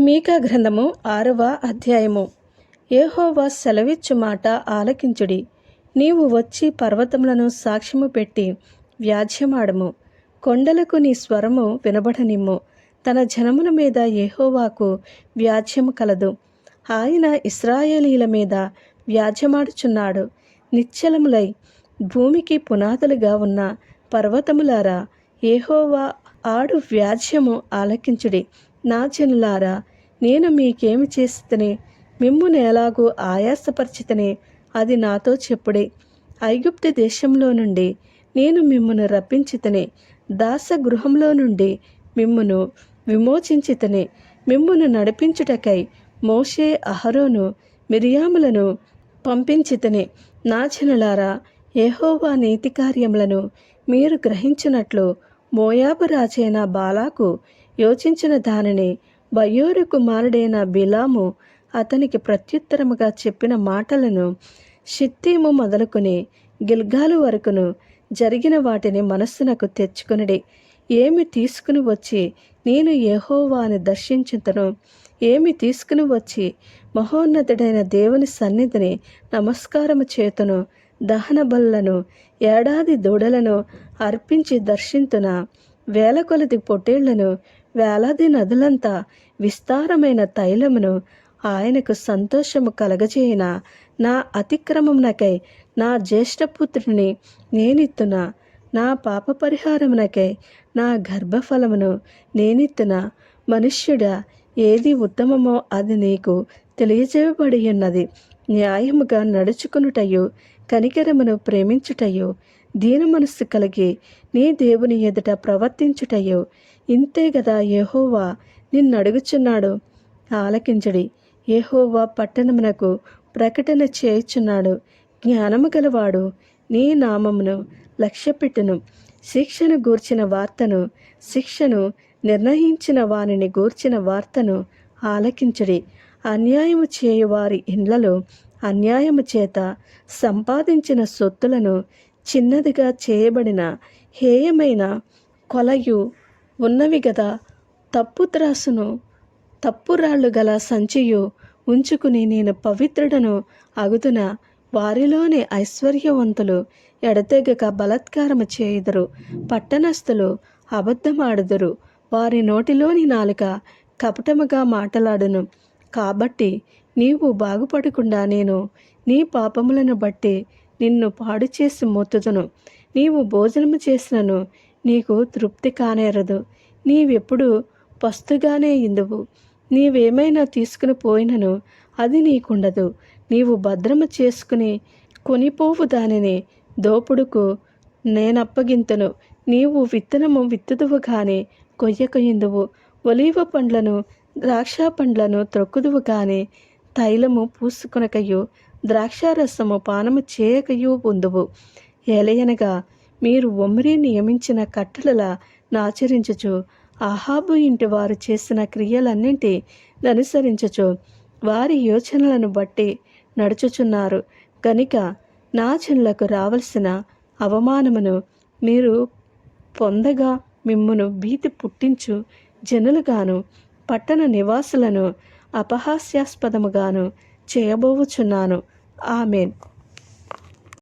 మీకా గ్రంథము ఆరవ అధ్యాయము. ఏహోవా సెలవిచ్చు మాట ఆలకించుడి. నీవు వచ్చి పర్వతములను సాక్ష్యము పెట్టి వ్యాజ్యమాడము. కొండలకు నీ స్వరము వినబడనిమ్ము. తన జనముల మీద ఏహోవాకు వ్యాజ్యము కలదు. ఆయన ఇస్రాయేలీల మీద వ్యాజ్యమాడుచున్నాడు. నిశ్చలములై భూమికి పునాదులుగా ఉన్న పర్వతములారా ఏహోవా ఆడు వ్యాజ్యము ఆలకించుడి. నా చెనులారా నేను మీకేమి చేస్తనే మిమ్మును ఎలాగూ ఆయాసపరిచితనే? అది నాతో చెప్పుడే. ఐగుప్తు దేశంలో నుండి నేను మిమ్మును రప్పించితనే. దాస గృహంలో నుండి మిమ్మును విమోచించితనే. మిమ్మును నడిపించుటకై మోషే అహరోను మిరియాములను పంపించితనే. నా జనులారా యెహోవా నీతి కార్యములను మీరు గ్రహించినట్లు మోయాబు రాజైన బాలాకు యోచించిన దానిని బయ్యూరు కుమారుడైన బిలాము అతనికి ప్రత్యుత్తరముగా చెప్పిన మాటలను షిత్తీము మొదలుకొని గిల్గాలు వరకును జరిగిన వాటిని మనస్సునకు తెచ్చుకునిడి. ఏమి తీసుకుని వచ్చి నేను యహోవాని దర్శించుతను ఏమి తీసుకుని వచ్చి మహోన్నతుడైన దేవుని సన్నిధిని నమస్కారము చేతును దహన బలులను ఏడాది దూడలను అర్పించి దర్శింతున వేల కొలది పొట్టేళ్ళను వేలాది నదులంతా విస్తారమైన తైలమును ఆయనకు సంతోషము కలగజేయన నా అతిక్రమమునకై నా జ్యేష్ఠపుత్రుని నేనిత్తున నా పాప పరిహారమునకై నా గర్భఫలమును నేనిత్తున మనుష్యుడా ఏది ఉత్తమమో అది నీకు తెలియజేయబడి ఉన్నది న్యాయముగా నడుచుకునుటయు కనికరమును ప్రేమించుటయు దీన మనస్సు కలిగి నీ దేవుని ఎదుట ప్రవర్తించుటయు. ఇంతే గదా యహోవా నిన్ను అడుగుచున్నాడు ఆలకించడి యెహోవా పట్టణమునకు ప్రకటన చేయుచున్నాడు. జ్ఞానము గలవాడు నీ నామమును లక్ష్యపెట్టును. శిక్షను గూర్చిన వార్తను శిక్షను నిర్ణయించిన వారిని గూర్చిన వార్తను ఆలకించడి. అన్యాయము చేయువారి ఇండ్లలో అన్యాయము చేత సంపాదించిన సొత్తులను చిన్నదిగా చేయబడిన హేయమైన కొలయు ఉన్నవి గదా తప్పు త్రాసును తప్పు రాళ్ళు గల సంచియు ఉంచుకుని నేను పవిత్రుడను అగుతున వారిలోని ఐశ్వర్యవంతులు ఎడతెగక బలత్కారము చేయుదురు. పట్టణస్థులు అబద్ధమాడుదురు. వారి నోటిలోని నాలుక కపటముగా మాటలాడును. కాబట్టి నీవు బాగుపడకుండా నేను నీ పాపములను బట్టి నిన్ను పాడు చేసి మొత్తుదును నీవు భోజనము చేసినను నీకు తృప్తి కానేరదు. నీవెప్పుడు పస్తుగానే ఇందువు. నీవేమైనా తీసుకుని పోయినను అది నీకుండదు. నీవు భద్రము చేసుకుని కొనిపోవు దానిని దోపుడుకు నేనప్పగింతను. నీవు విత్తనము విత్తుదువు కానీ కొయ్యక ఇందువు ఒలీవ పండ్లను ద్రాక్ష పండ్లను త్రొక్కుదువు కానీ తైలము పూసుకొనకయు ద్రాక్షారసము పానము చేయకయు ఉందువు. ఏలయనగా మీరు ఒమ్మిరి నియమించిన కట్టలలా నాచరించుచు ఆహాబు ఇంటి వారు చేసిన క్రియలన్నింటి అనుసరించుచు వారి యోచనలను బట్టి నడుచుచున్నారు. కనుక నా జనులకు రావలసిన అవమానమును మీరు పొందగా మిమ్మును భీతి పుట్టించు జనులుగాను పట్టణ నివాసులను అపహాస్యాస్పదముగాను చేయబోవుచున్నాను. ఆమెన్.